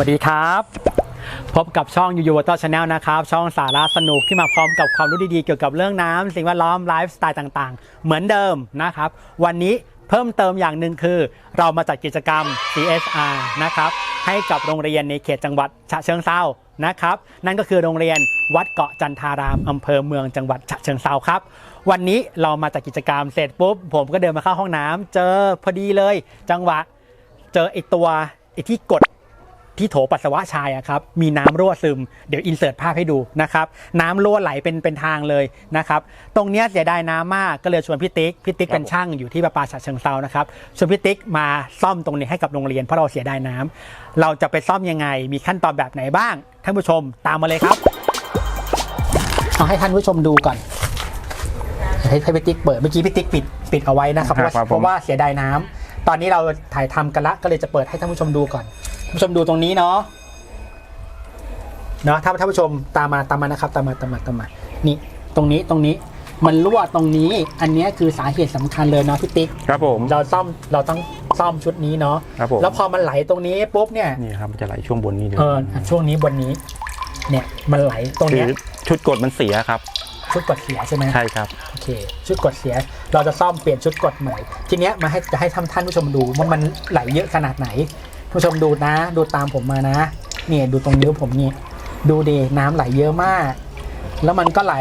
วัสดีครับ พบกับช่องยูยูวอเตอร์ชาแนลนะครับ ช่องสาระสนุกที่มาพร้อมกับความรู้ดีๆ เกี่ยวกับเรื่องน้ำสิ่งแวดล้อมไลฟ์สไตล์ต่างๆ เหมือนเดิมนะครับ วันนี้เพิ่มเติมอย่างหนึ่งคือ เรามาจัดกิจกรรม CSR นะครับ ให้กับโรงเรียนในเขตจังหวัดฉะเชิงเซานะครับ นั่นก็คือโรงเรียนวัดเกาะจันทารามอำเภอเมืองจังหวัดฉะเชิงเซาครับ วันนี้เรามาจัดกิจกรรมเสร็จปุ๊บ ผมก็เดินมาเข้าห้องน้ำเจอพอดีเลย จังหวะ เจอไอตัวไอที่กด ที่โถปัสสาวะชายอะครับมีน้ำรั่วซึมเดี๋ยวอินเสิร์ตภาพให้ดูนะครับน้ำรั่วไหลเป็นเป็นทางเลยนะครับตรงเนี้ยเสียดายน้ำมากก็เลยชวนพี่ติ๊กพี่ติ๊กเป็นช่างอยู่ที่ประปาฉะเชิงเซานะครับชวนพี่ติ๊กมาซ่อมตรงนี้ให้กับโรงเรียนเพราะเราเสียดายน้ำเราจะไปซ่อมยังไง มีขั้นตอนแบบไหนบ้างท่านผู้ชมตามมาเลยครับเอาให้ท่านผู้ชมดูก่อนให้ให้พี่ติ๊กเปิดเมื่อกี้พี่ติ๊กปิดปิดเอาไว้นะครับเพราะว่าครับผมเพราะว่าเสียดายน้ำตอนนี้เราถ่ายทำกันละก็เลยจะเปิดให้ท่านผู้ชมดูก่อนท่าน ผู้ชมดูตรงนี้เนาะเนาะถ้าท่านผู้ชมตามมาตามมานะครับตามมาตามมาตามมานี่ตรงนี้ตรงนี้มันรั่วตรงนี้ อันเนี้ยคือสาเหตุสำคัญเลยเนาะพี่ติ๊กครับผมเราซ่อมเราต้องซ่อมชุดนี้เนาะครับผมแล้วพอมันไหลตรงนี้ปุ๊บเนี่ยนี่ครับมันจะไหลช่วงบนนี้เลยเอออะช่วงนี้บนนี้ เนี่ยมันไหลตรงคืเนี้อยชุดกดมันเสียครับชุดกดเสียใช่ไหมใช่ครับโอเค ชุดกดเสีย เราจะซ่อมเปลี่ยนชุดกดใหม่ทีเนี้ยมาให้จะให้ท่านท่านผู้ชมดูว่ามันไหลเยอะขนาดไหน ผู้ชมดูนะ ดูตามผมมานะ เนี่ยดูตรงนิ้วผมนี่ดูดีน้ำไหลเยอะมาก แล้วมันก็ไหล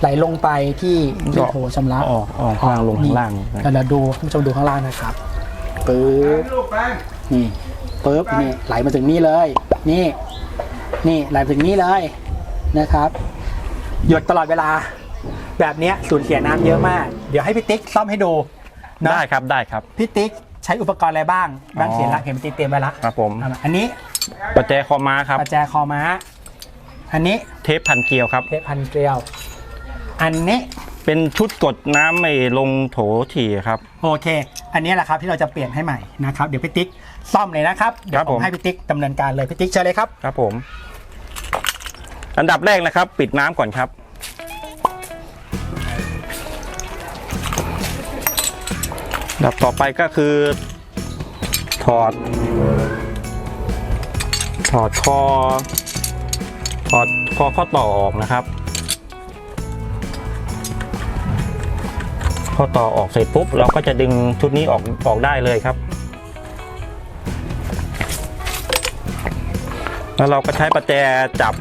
ไหลลงไปที่ที่โถชำระออกออกข้างล่างลงข้างล่างนี่เราดูท่านผู้ชมดูข้างล่างนะครับปึ๊บนี่ปึ๊บนี่ไหลมาถึงนี่เลย นี่ นี่ไหลมาถึงนี่เลยนะครับ หยดตลอดเวลา แบบเนี้ยสูญเสียน้ำเยอะมาก เดี๋ยวให้พี่ติ๊กซ่อมให้ดูนะได้ครับได้ครับพี่ติ๊ก ใช้อุปกรณ์อะไรบ้างแบงค์อ๋อเขียนละเห็นพี่ติ๊กเตรียมไว้ละครับผมเอามาอันนี้ประแจคอม้าครับ ประแจคอม้า อันนี้เทปพันเกลียวครับ เทปพันเกลียว อันนี้เป็นชุดกดน้ำไม่ลงโถฉี่ครับ โอเค อันนี้แหละครับที่เราจะเปลี่ยนให้ใหม่นะครับเดี๋ยวพี่ติ๊กซ่อมเลยนะครับเดี๋ยวครับผผม มให้พี่ติ๊กดำเนินการเลยพี่ติ๊กเชิญเลยครับ ครับผม อันดับแรกนะครับ ปิดน้ำก่อนครับ ดับต่อไปก็คือ ถอด ถอดคอ ถอดคอข้อต่อออกนะครับ ข้อต่อออกเสร็จปุ๊บ เราก็จะดึงชุดนี้ออกออกได้เลยครับ แล้วเราก็ใช้ประแจจับ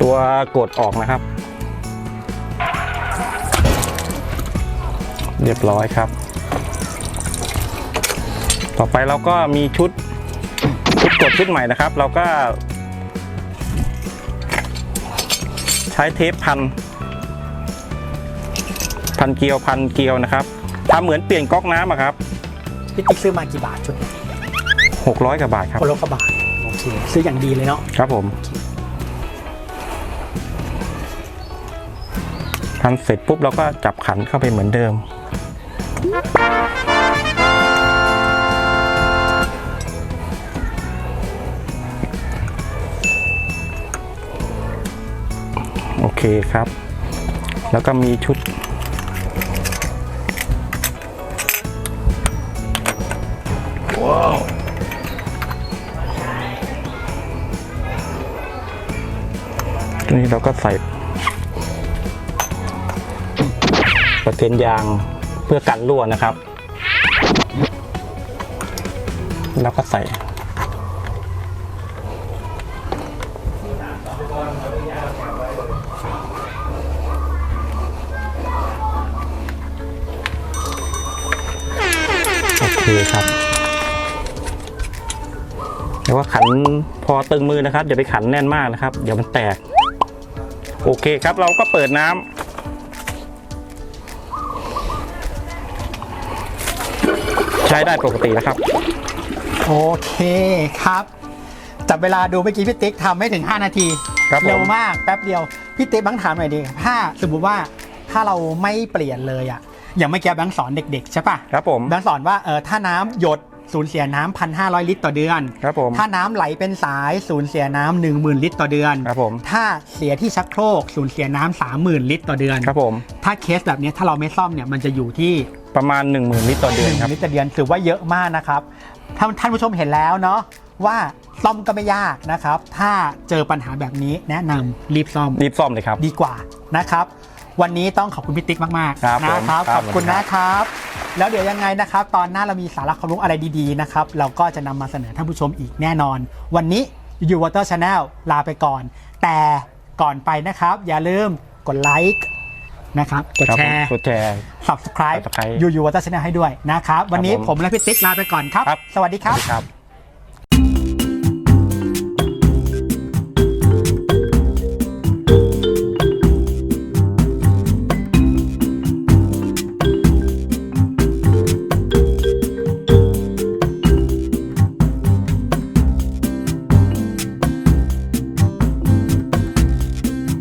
ตัวกดออกนะครับ เรียบร้อยครับ ต่อไปเราก็มีชุดชุดกดชุดใหม่นะครับ เราก็ ใช้เทปพัน พันเกลียวพันเกลียวนะครับทำเหมือนเปลี่ยนก๊อกน้ำอะครับพี่ติ๊กซื้อมากี่บาทชุดนี้600กว่าบาทครับคนละกว่าบาทโอเคซื้ออย่างดีเลยเนาะครับผมพันเสร็จปุ๊บเราก็จับขันเข้าไปเหมือนเดิม โอเคครับ แล้วก็มีชุดตัวนี้เราก็ใส่ประเทนยางเพื่อกันรั่วนะครับ แล้วก็ใส่โอเคครับแต่ว่าขันพอตึงมือนะครับอย่าไปขันแน่นมากนะครับ เดี๋ยวมันแตก โอเคครับเราก็เปิดน้ำ ใช้ได้ปกติแล้วครับ โอเคครับจับเวลาดูเมื่อกี้พี่ติ๊กทำไม่ถึง 5 นาที ครับผม เร็วมากแป๊บเดียว พี่ติ๊กบังถามหน่อยดีถ้าสมมติว่าถ้าเราไม่เปลี่ยนเลยอะอย่างเมื่อกี้แบงค์สอนเด็ก ๆ ใช่ปะครับผม แบงค์สอนว่าเออถ้าน้ำหยดสูญเสียน้ำพันห้าร้อยลิตรต่อเดือน ครับผม ถ้าน้ำไหลเป็นสายสูญเสียน้ำหนึ่งหมื่นลิตรต่อเดือน ครับผม ถ้าเสียที่ชักโครกสูญเสียน้ำสามหมื่นลิตรต่อเดือน ครับผม ถ้าเคสแบบเนี้ยถ้าเราไม่ซ่อมเนี่ยมันจะอยู่ที่ ประมาณ 1 0,000ลิตรต่อเดืหอนนึ่งครับ ลิตรต่อเดือนถือว่าเยอะมากนะครับท่านท่านผู้ชมเห็นแล้วเนาะว่าซ่อมก็ไม่ยากนะครับ ถ้าเจอปัญหาแบบนี้แนะนำรีบซ่อมรีบซ่อมเลยครับ ดีกว่านะครับ วันนี้ต้องขอบคุณพี่ติ๊กมากครับๆนะครับผมคขรับอบคุณนะครับ แล้วเดี๋ยวยังไงนะครับ ตอนหน้าเรามีสาระความรู้อะไรดีๆนะครับ เราก็จะนำมาเสนอท่านผู้ชมอีกแน่นอน วันนี้ยูวอเตอร์ชาแนลลาไปก่อน แต่ก่อนไปนะครับ อย่าลืมกดไลค์นะครับกดครับแชผมร์ กดแชร์ subscribe Subscribe ยูยูวอเตอร์ชาแนลให้ด้วยนะครับ วันนี้ผมผมและพี่ติ๊กลาไปก่อนครับ ครับ สวัสดีครับ ครับ